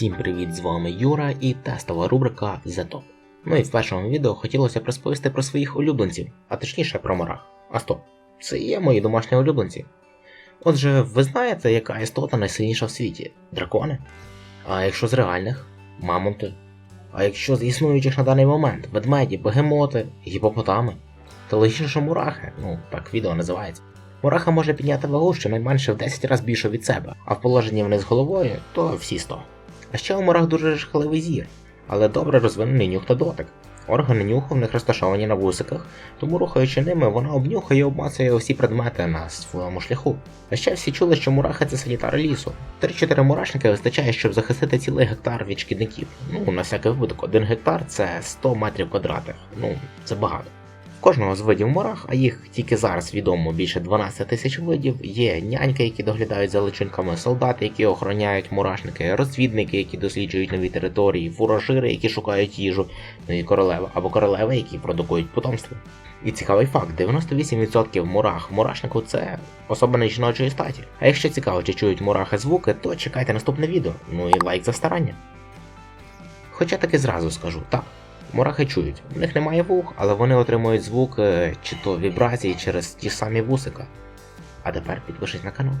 Всім привіт, з вами Юра і тестова рубрика The Top. Ну і в першому відео хотілося б розповісти про своїх улюбленців, а точніше про мурах. А стоп, це є мої домашні улюбленці. Отже, ви знаєте, яка істота найсильніша в світі? Дракони? А якщо з реальних мамонти? А якщо з існуючих на даний момент ведмеді, бегемоти, гіпопотами? Та що мурахи, ну так відео називається. Мураха може підняти вагу щонайменше в 10 разів більше від себе, а в положенні вниз головою то всі 100. А ще у мурах дуже жахливий зір, але добре розвинений нюх та дотик. Органи нюху в них розташовані на вусиках, тому рухаючи ними, вона обнюхає і обмацує всі предмети на своєму шляху. А ще всі чули, що мурахи це санітари лісу. 3-4 мурашники вистачає, щоб захистити цілий гектар від шкідників. Ну, на всякий випадок, 1 гектар це 100 метрів квадратних. Ну, це багато. Кожного з видів мурах, а їх тільки зараз відомо більше 12 тисяч видів, є няньки, які доглядають за личинками, солдати, які охороняють мурашники, розвідники, які досліджують нові території, фуражири, які шукають їжу, ну і королеви або королеви, які продукують потомство. І цікавий факт: 98% мурах мурашнику це особини жіночої статі. А якщо цікаво, чи чують мурахи звуки, то чекайте наступне відео. Ну і лайк за старання. Хоча таки зразу скажу, так. Мурахи чують, в них немає вух, але вони отримують звук е, чи то вібрації через ті самі вусика. А тепер підпишись на канал.